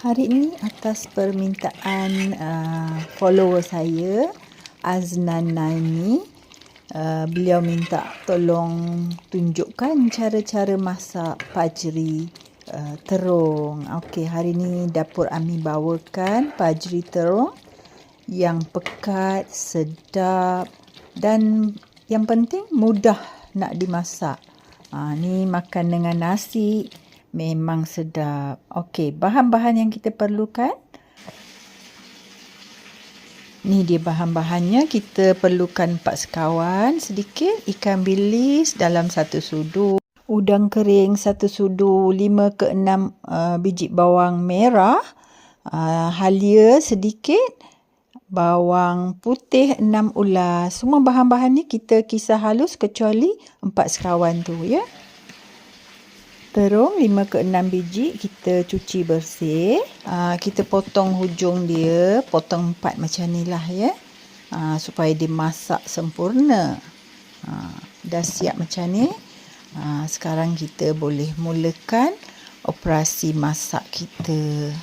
Hari ini atas permintaan uh, follower saya Aznan Naimi uh, beliau minta tolong tunjukkan cara-cara masak pajri uh, terung. Okey, hari ini dapur Ami bawakan pajri terung yang pekat, sedap dan yang penting mudah nak dimasak. Ha, ni makan dengan nasi, Memang sedap. Okey, bahan-bahan yang kita perlukan. Ni dia bahan-bahannya. Kita perlukan 4 sekawan sedikit. Ikan bilis dalam satu sudu. Udang kering satu sudu 5 ke 6 uh, biji bawang merah. Uh, halia sedikit. Bawang putih 6 ulas. Semua bahan-bahan ni kita kisar halus kecuali 4 sekawan tu ya. Terung 5 ke 6 biji kita cuci bersih. Uh, kita potong hujung dia, potong empat macam ni lah ya. Uh, supaya dia masak sempurna. Uh, dah siap macam ni. Uh, sekarang kita boleh mulakan operasi masak kita.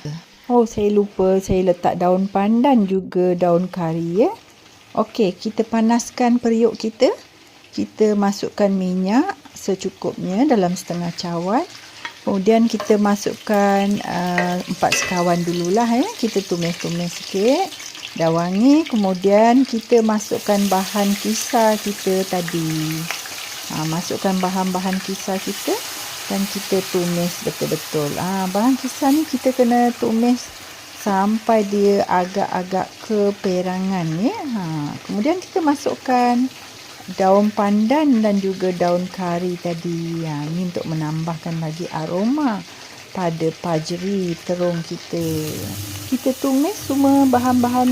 Oh, saya lupa saya letak daun pandan juga daun kari ya. Okey, kita panaskan periuk kita. Kita masukkan minyak secukupnya dalam setengah cawan. Kemudian kita masukkan uh, empat sekawan dululah ya. Kita tumis-tumis sikit. Dah wangi. Kemudian kita masukkan bahan kisar kita tadi. Ha, masukkan bahan-bahan kisar kita dan kita tumis betul-betul. Ha, bahan kisar ni kita kena tumis sampai dia agak-agak keperangan ya. Ha, kemudian kita masukkan daun pandan dan juga daun kari tadi. Ya, ini untuk menambahkan lagi aroma pada pajri terung kita. Kita tumis semua bahan-bahan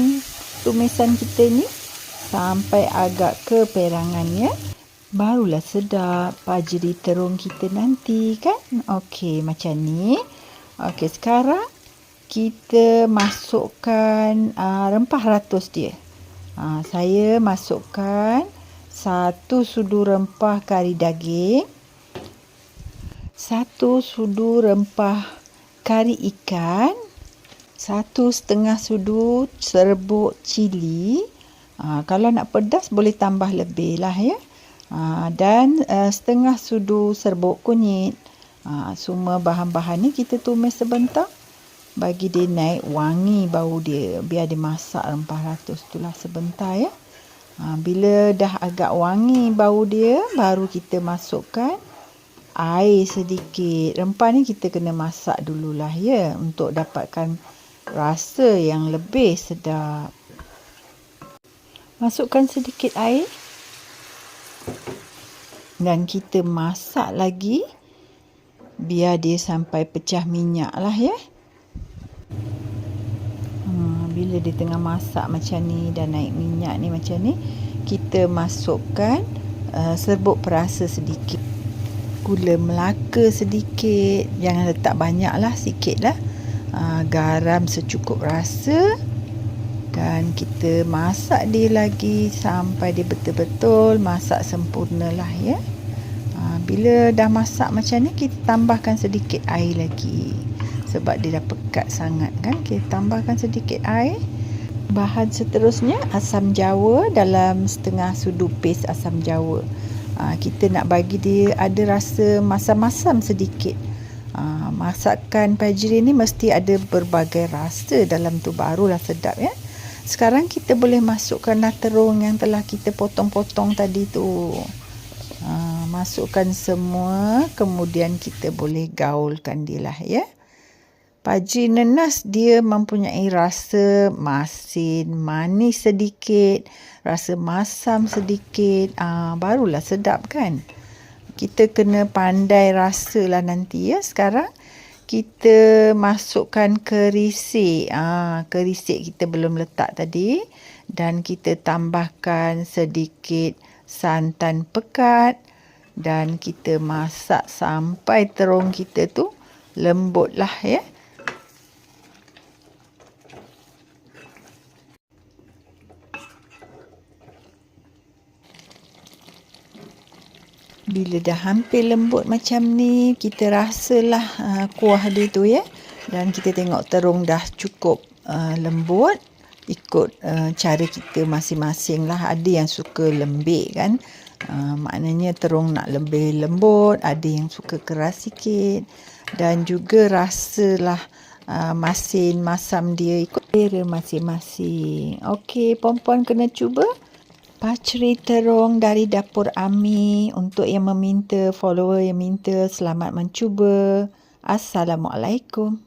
tumisan kita ni sampai agak keperangan ya. Barulah sedap pajri terung kita nanti kan. Okey, macam ni. Okey, sekarang kita masukkan uh, rempah ratus dia. Uh, saya masukkan satu sudu rempah kari daging, satu sudu rempah kari ikan, satu setengah sudu serbuk cili. Ha, kalau nak pedas boleh tambah lebih lah ya. Ha, dan uh, setengah sudu serbuk kunyit. Ha, semua bahan-bahan ni kita tumis sebentar bagi dia naik wangi bau dia biar dia masak rempah ratus tu lah sebentar ya. Ha, bila dah agak wangi bau dia, baru kita masukkan air sedikit. Rempah ni kita kena masak dululah ya untuk dapatkan rasa yang lebih sedap. Masukkan sedikit air. Dan kita masak lagi biar dia sampai pecah minyak lah ya bila dia tengah masak macam ni dan naik minyak ni macam ni kita masukkan uh, serbuk perasa sedikit. Gula melaka sedikit jangan letak banyak lah sikit lah uh, garam secukup rasa. Dan kita masak dia lagi sampai dia betul-betul masak sempurna lah ya. Uh, bila dah masak macam ni kita tambahkan sedikit air lagi sebab dia dah pekat sangat kan. Kita tambahkan sedikit air. Bahan seterusnya asam jawa dalam setengah sudu paste asam jawa. Ha, kita nak bagi dia ada rasa masam-masam sedikit. Ha, masakan pajri ni mesti ada berbagai rasa dalam tu barulah sedap ya. Sekarang kita boleh masukkan terung yang telah kita potong-potong tadi tu. Ha, masukkan semua kemudian kita boleh gaulkan dia lah ya Paji nenas dia mempunyai rasa masin, manis sedikit, rasa masam sedikit. Ah, barulah sedap kan? Kita kena pandai rasa lah nanti ya. Sekarang kita masukkan kerisik. Ah, kerisik kita belum letak tadi. Dan kita tambahkan sedikit santan pekat. Dan kita masak sampai terung kita tu lembut lah ya. Bila dah hampir lembut macam ni kita rasalah uh, kuah dia tu ya. Dan kita tengok terung dah cukup uh, lembut ikut uh, cara kita masing-masing lah. Ada yang suka lembik kan? Uh, maknanya terung nak lebih lembut ada yang suka keras sikit. Dan juga rasalah uh, masin masam dia ikut selera masing-masing. Okey puan-puan kena cuba pacri terung dari dapur Ami untuk yang meminta follower yang minta selamat mencuba? Assalamualaikum